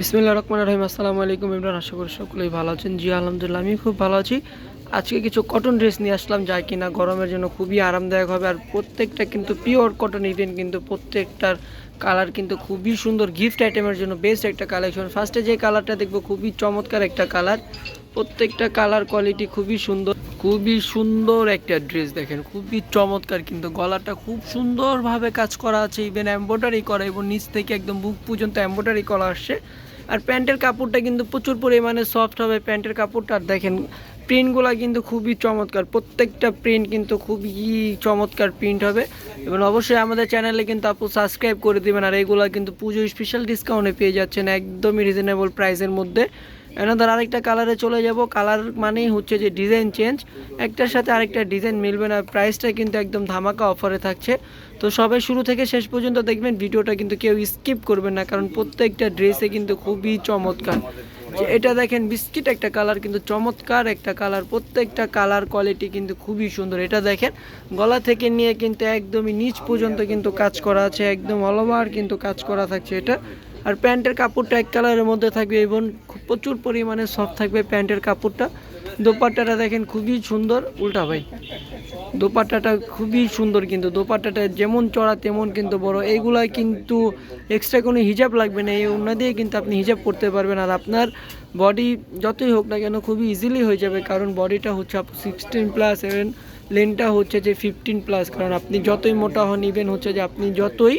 বিসমিল্লা রহমান রহিম। আসসালামু আলাইকুম ইমরান, আশা করি সকলেই ভালো আছেন। জি, আলহামদুলিল্লাহ আমি খুব ভালো আছি। আজকে কিছু কটন ড্রেস নিয়ে আসলাম, যা কিনা গরমের জন্য খুবই আরামদায়ক হবে। আর প্রত্যেকটা কিন্তু পিওর কটন ইভেন কিন্তু প্রত্যেকটার কালার কিন্তু খুবই সুন্দর। গিফট আইটেমের জন্য বেস্ট একটা কালেকশন ফার্স্টে যে কালারটা দেখব, খুবই চমৎকার একটা কালার প্রত্যেকটা কালার কোয়ালিটি খুবই সুন্দর। খুবই সুন্দর একটা ড্রেস দেখেন, খুবই চমৎকার কিন্তু। গলাটা খুব সুন্দরভাবে কাজ করা আছে ইভেন এম্ব্রয়ডারি করা, এবং নিচ থেকে একদম বুক পর্যন্ত এম্ব্রয়ডারি করা আসছে। আর প্যান্টের কাপড়টা কিন্তু প্রচুর পরিমাণে সফট হবে প্যান্টের কাপড়টা। আর দেখেন প্রিন্টগুলো কিন্তু খুবই চমৎকার। প্রত্যেকটা প্রিন্ট কিন্তু খুবই চমৎকার প্রিন্ট হবে। এবং অবশ্যই আমাদের চ্যানেলে কিন্তু আপু সাবস্ক্রাইব করে দেবেন। আর এগুলো কিন্তু পুজো স্পেশাল ডিসকাউন্টে পেয়ে যাচ্ছেন একদমই রিজনেবল প্রাইসের মধ্যে। এনাদের আরেকটা কালারে চলে যাব। কালার মানেই হচ্ছে যে ডিজাইন চেঞ্জ একটার সাথে আরেকটা ডিজাইন মিলবে না। প্রাইসটা কিন্তু একদম ধামাকা অফারে থাকছে। তো সবাই শুরু থেকে শেষ পর্যন্ত দেখবেন ভিডিওটা কিন্তু কেউ স্কিপ করবেন না। কারণ প্রত্যেকটা ড্রেসে কিন্তু খুবই চমৎকার। যে এটা দেখেন বিস্কিট একটা কালার কিন্তু চমৎকার একটা কালার প্রত্যেকটা কালার কোয়ালিটি কিন্তু খুবই সুন্দর। এটা দেখেন, গলা থেকে নিয়ে কিন্তু একদমই নিচ পর্যন্ত কিন্তু কাজ করা আছে। একদম অল ওভার কিন্তু কাজ করা থাকছে এটা। আর প্যান্টের কাপড়টা এক কালারের মধ্যে থাকবে এবং প্রচুর পরিমাণে সফট থাকবে প্যান্টের কাপড়টা। দোপাট্টাটা দেখেন খুবই সুন্দর। উল্টা ভাই, দোপাট্টাটা খুবই সুন্দর কিন্তু। দোপাট্টাটা যেমন চড়া, তেমন কিন্তু বড়। এইগুলা কিন্তু এক্সট্রা কোনো হিজাব লাগবে না। এই ওনা দিয়ে কিন্তু আপনি হিজাব করতে পারবেন। আর আপনার বডি যতই হোক না কেন খুবই ইজিলি হয়ে যাবে। কারণ বডিটা হচ্ছে সিক্সটিন প্লাস এবং লেনটা হচ্ছে যে ফিফটিন প্লাস কারণ আপনি যতই মোটা হন ইভেন হচ্ছে যে আপনি যতই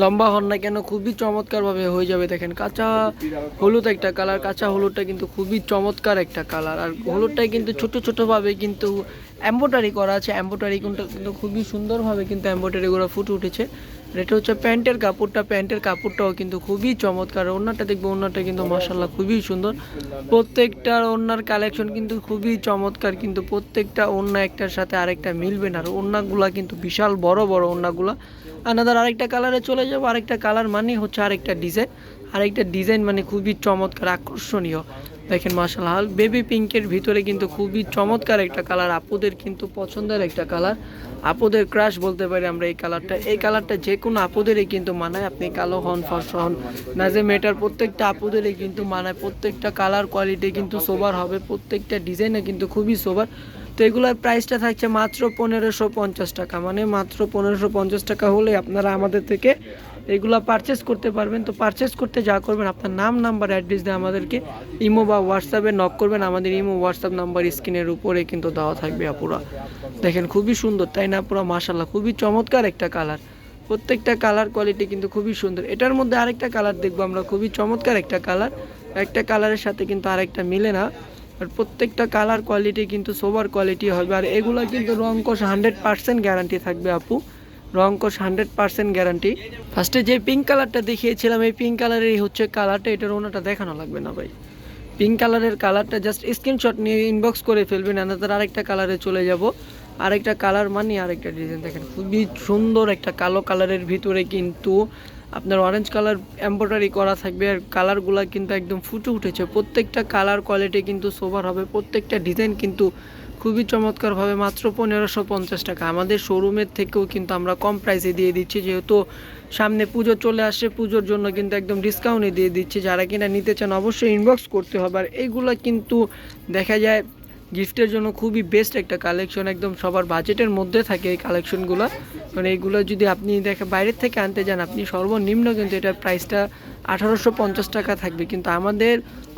লম্বা হন না কেন? খুবই চমৎকারভাবে হয়ে যাবে দেখেন। কাঁচা হলুদ একটা কালার কাঁচা হলুদটা কিন্তু খুবই চমৎকার একটা কালার আর হলুদটাই কিন্তু ছোট ছোটোভাবে কিন্তু এম্ব্রয়ডারি করা আছে। কিন্তু কিন্তু খুবই সুন্দরভাবে কিন্তু এম্ব্রয়ডারিগুলো ফুটে উঠেছে। এটা হচ্ছে প্যান্টের কাপড়টা, প্যান্টের কাপড়টাও কিন্তু খুবই চমৎকার। ওড়নাটা দেখব, ওড়নাটা কিন্তু মাসাল্লাহ খুবই সুন্দর। প্রত্যেকটার ওড়নার কালেকশন কিন্তু খুবই চমৎকার, কিন্তু প্রত্যেকটা ওড়না একটার সাথে আরেকটা মিলবে না। আর ওড়নাগুলা কিন্তু বিশাল বড় বড় ওড়নাগুলা। আনাদার আরেকটা কালারে চলে যাব, আরেকটা কালার মানে হচ্ছে আরেকটা ডিজাইন আরেকটা ডিজাইন মানে খুবই চমৎকার, আকর্ষণীয়। দেখেন মাসাল্লাহ বেবি পিঙ্কের ভিতরে কিন্তু খুবই চমৎকার একটা কালার আপুদের কিন্তু পছন্দের একটা কালার আপুদের ক্রাশ বলতে পারি আমরা এই কালারটা এই কালারটা যে কোনো আপুদেরই কিন্তু মানায়। আপনি কালো হন, ফর্স হন, না যে মেটার প্রত্যেকটা আপুদেরই কিন্তু মানায়। প্রত্যেকটা কালার কোয়ালিটি কিন্তু সোবার হবে। প্রত্যেকটা ডিজাইনে কিন্তু খুবই সোবার তো এগুলোর প্রাইসটা থাকছে মাত্র পনেরোশো পঞ্চাশ টাকা। মানে মাত্র পনেরোশো পঞ্চাশ টাকা হলে আপনারা আমাদের থেকে এগুলো পারচেস করতে পারবেন। তো পারচেস করতে যা করবেন, আপনার নাম নাম্বার অ্যাড্রেস দিয়ে আমাদেরকে ইমো বা হোয়াটসঅ্যাপে নক করবেন। আমাদের ইমো হোয়াটসঅ্যাপ নাম্বার স্ক্রিনের উপরে কিন্তু দেওয়া থাকবে আপুরা। দেখেন খুবই সুন্দর, তাই না পুরো মাসাল্লাহ খুবই চমৎকার একটা কালার প্রত্যেকটা কালার কোয়ালিটি কিন্তু খুবই সুন্দর। এটার মধ্যে আরেকটা কালার দেখব আমরা, খুবই চমৎকার একটা কালার একটা কালারের সাথে কিন্তু আরেকটা মিলে না। আর প্রত্যেকটা কালার কোয়ালিটি কিন্তু সোবার কোয়ালিটি হবে। আর এগুলো কিন্তু রংকশ হান্ড্রেড পার্সেন্ট গ্যারান্টি থাকবে আপু। রংকশ হান্ড্রেড পার্সেন্ট গ্যারান্টি। ফার্স্টে যে পিঙ্ক কালারটা দেখিয়েছিলাম, এই পিঙ্ক কালারেরই হচ্ছে কালারটা এটার ওনাটা দেখানো লাগবে না ভাই। পিঙ্ক কালারের কালারটা জাস্ট স্ক্রিনশট নিয়ে ইনবক্স করে ফেলবেন আনাদার আরেকটা কালারে চলে যাব। আরেকটা কালার মানে আরেকটা ডিজাইন দেখেন, খুবই সুন্দর একটা কালো কালারের ভিতরে কিন্তু আপনার অরেঞ্জ কালার এম্ব্রয়ডারি করা থাকবে আর কালারগুলো কিন্তু একদম ফুটে উঠেছে। প্রত্যেকটা কালার কোয়ালিটি কিন্তু সোভার হবে, প্রত্যেকটা ডিজাইন কিন্তু খুবই চমৎকারভাবে মাত্র পনেরোশো পঞ্চাশ টাকা। আমাদের শোরুমের থেকেও কিন্তু আমরা কম প্রাইসে দিয়ে দিচ্ছি, যেহেতু সামনে পুজো চলে আসছে পুজোর জন্য কিন্তু একদম ডিসকাউন্টে দিয়ে দিচ্ছি। যারা কিনা নিতে চান, অবশ্যই ইনবক্স করতে হবে। আর এইগুলো কিন্তু দেখা যায় গিফটের জন্য খুবই বেস্ট একটা কালেকশন একদম সবার বাজেটের মধ্যে থাকে এই কালেকশনগুলো মানে এইগুলো যদি আপনি দেখে, বাইরের থেকে আনতে যান, আপনি সর্বনিম্ন কিন্তু এটার প্রাইসটা আঠারোশো পঞ্চাশ টাকা থাকবে। কিন্তু আমাদের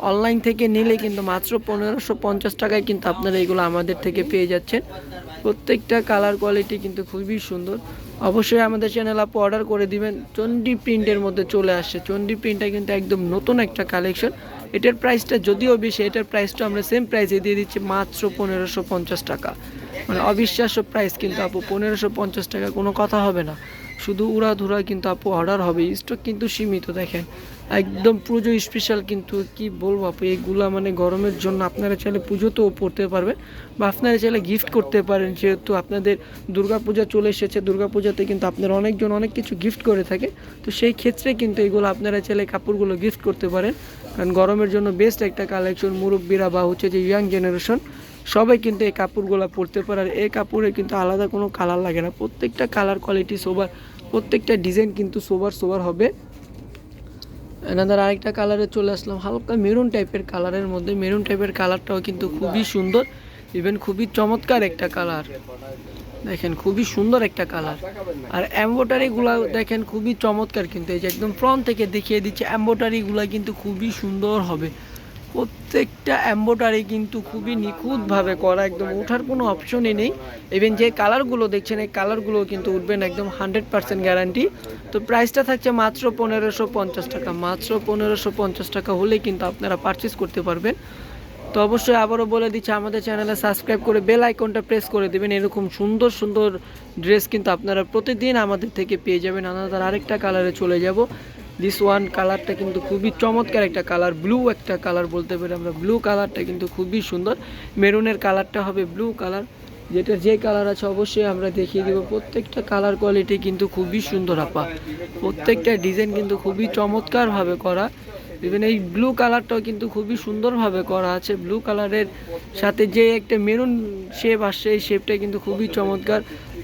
অনলাইন থেকে নিলে কিন্তু মাত্র পনেরোশো পঞ্চাশ টাকায় কিন্তু আপনারা এগুলো আমাদের থেকে পেয়ে যাচ্ছেন। প্রত্যেকটা কালার কোয়ালিটি কিন্তু খুবই সুন্দর। অবশ্যই আমাদের চ্যানেল আপু অর্ডার করে দিবেন। চন্ডি প্রিন্টের মধ্যে চলে আসছে। চন্ডি প্রিন্টটা কিন্তু একদম নতুন একটা কালেকশন এটার প্রাইসটা যদিও বেশি, এটার প্রাইসটা আমরা সেম প্রাইসে দিয়ে দিচ্ছি মাত্র পনেরোশো পঞ্চাশ টাকা। মানে অবিশ্বাস্য প্রাইস কিন্তু আপু, পনেরোশো পঞ্চাশ টাকা কোনো কথা হবে না। শুধু উড়াধুরা কিন্তু আপু অর্ডার হবে স্টক কিন্তু সীমিত, দেখেন। একদম পুজো স্পেশাল কিন্তু, কি বলব আপু এইগুলা মানে গরমের জন্য আপনারা চাইলে পুজোতেও পড়তে পারবেন, বা আপনারা চাইলে গিফট করতে পারেন, যেহেতু আপনাদের দুর্গাপূজা চলে এসেছে, দুর্গাপূজাতে কিন্তু আপনারা অনেকজন অনেক কিছু গিফট করে থাকে, তো সেই ক্ষেত্রে কিন্তু এগুলো আপনারা চাইলে কাপড়গুলো গিফট করতে পারেন, কারণ গরমের জন্য বেস্ট একটা কালেকশন মুরব্বীরা বা হচ্ছে যে ইয়াং জেনারেশন সবাই কিন্তু এই কাপড়গুলো পরতে পারে আর এই কাপড়ে কিন্তু আলাদা কোনো কালার লাগে না। প্রত্যেকটা কালার কোয়ালিটি সোবার প্রত্যেকটা ডিজাইন কিন্তু সোবার সোবার হবে। এনাদের আরেকটা কালারে চলে আসলাম, হালকা মেরুন টাইপের কালারের মধ্যে। মেরুন টাইপের কালারটাও কিন্তু খুবই সুন্দর ইভেন খুবই চমৎকার একটা কালার দেখেন, খুবই সুন্দর একটা কালার আর এম্বোটারিগুলো দেখেন, খুবই চমৎকার কিন্তু। এই যে একদম ফ্রন্ট থেকে দেখিয়ে দিচ্ছে এম্বোটারিগুলো কিন্তু খুবই সুন্দর হবে। প্রত্যেকটা এম্বোটারি কিন্তু খুবই নিখুঁতভাবে করা, একদম ওঠার কোনো অপশনই নেই। ইভেন যে কালারগুলো দেখছেন, এই কালারগুলো কিন্তু উঠবেন একদম হান্ড্রেড পার্সেন্ট গ্যারান্টি তো প্রাইসটা থাকছে মাত্র পনেরোশো পঞ্চাশ টাকা। মাত্র পনেরোশো পঞ্চাশ টাকা হলেই কিন্তু আপনারা পারচেস করতে পারবেন। তো অবশ্যই আবারও বলে দিচ্ছি, আমাদের চ্যানেলে সাবস্ক্রাইব করে বেল আইকনটা প্রেস করে দেবেন। এরকম সুন্দর সুন্দর ড্রেস কিন্তু আপনারা প্রতিদিন আমাদের থেকে পেয়ে যাবেন। আমাদের আরেকটা কালারে চলে যাব। দিস ওয়ান কালারটা কিন্তু খুবই চমৎকার একটা কালার ব্লু একটা কালার বলতে পারি আমরা। ব্লু কালারটা কিন্তু খুবই সুন্দর। মেরুনের কালারটা হবে ব্লু কালার যেটা যে কালার আছে অবশ্যই আমরা দেখিয়ে দেবো। প্রত্যেকটা কালার কোয়ালিটি কিন্তু খুবই সুন্দর, আপা। প্রত্যেকটা ডিজাইন কিন্তু খুবই চমৎকারভাবে করা। ইভেন এই ব্লু কালারটাও কিন্তু খুবই সুন্দরভাবে করা আছে। ব্লু কালারের সাথে যে একটা মেরুন শেপ আসছে, এই শেপটা কিন্তু খুবই চমৎকার।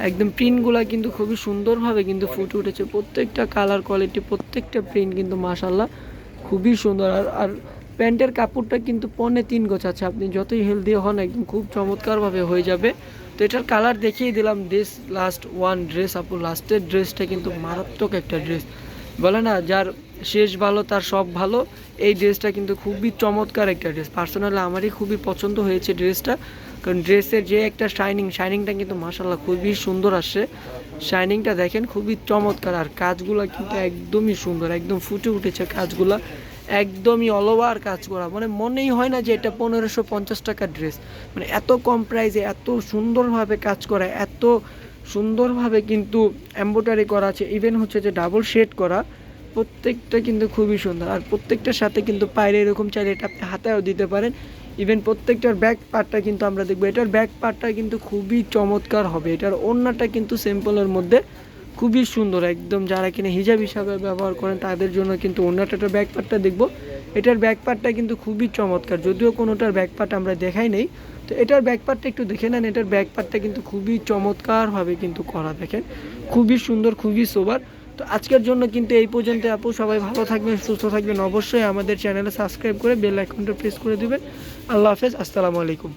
একদম প্রিন্টগুলো কিন্তু খুবই সুন্দরভাবে কিন্তু ফুটে উঠেছে। প্রত্যেকটা কালার কোয়ালিটি প্রত্যেকটা প্রিন্ট কিন্তু মাসাল্লাহ খুবই সুন্দর। আর আর প্যান্টের কাপড়টা কিন্তু পনে তিন গোছ আছে। আপনি যতই হেলদি হন, একদম খুব চমৎকারভাবে হয়ে যাবে। তো এটার কালার দেখিয়ে দিলাম। ড্রেস লাস্ট ওয়ান ড্রেস আপু লাস্টের ড্রেসটা কিন্তু মারাত্মক একটা ড্রেস বলে না, যার শেষ ভালো, তার সব ভালো, এই ড্রেসটা কিন্তু খুবই চমৎকার একটা ড্রেস পার্সোনালি আমারই খুবই পছন্দ হয়েছে ড্রেসটা কারণ ড্রেসের যে একটা শাইনিং শাইনিংটা কিন্তু মাসাল্লাহ খুবই সুন্দর আসে। শাইনিংটা দেখেন খুবই চমৎকার, আর কাজগুলো কিন্তু একদমই সুন্দর, একদম ফুটে উঠেছে কাজগুলো। একদমই অলওভার কাজ করা। মানে মনেই হয় না যে এটা পনেরোশো পঞ্চাশ টাকার ড্রেস মানে এত কম প্রাইসে এত সুন্দরভাবে কাজ করা, এত সুন্দরভাবে কিন্তু এম্বোটারি করা আছে। ইভেন হচ্ছে যে ডাবল শেড করা, প্রত্যেকটা কিন্তু খুবই সুন্দর। আর প্রত্যেকটার সাথে কিন্তু পায়রে এরকম চাইলে এটা আপনি হাতেও দিতে পারেন। ইভেন প্রত্যেকটার ব্যাক পার্টটা কিন্তু আমরা দেখব। এটার ব্যাক পার্টটা কিন্তু খুবই চমৎকার হবে। এটার ওড়নাটা কিন্তু সিম্পলের মধ্যে খুবই সুন্দর। একদম যারা কিনা হিজাব হিসাবে ব্যবহার করেন, তাদের জন্য কিন্তু ওড়নাটার ব্যাক পার্টটা দেখব। এটার ব্যাক পার্টটা কিন্তু খুবই চমৎকার। যদিও কোনোটার ব্যাক পার্ট আমরা দেখাই নেই। তো এটার ব্যাক পার্টটা একটু দেখে নেন। এটার ব্যাক পার্টটা কিন্তু খুবই চমৎকারভাবে কিন্তু করা দেখেন। খুবই সুন্দর, খুবই সোবার তো আজকের জন্য কিন্তু এই পর্যন্ত আপু, সবাই ভালো থাকবেন, সুস্থ থাকবেন। অবশ্যই আমাদের চ্যানেলে সাবস্ক্রাইব করে বেল আইকনটা প্রেস করে দেবেন। আল্লাহ হাফেজ, আসসালামু আলাইকুম।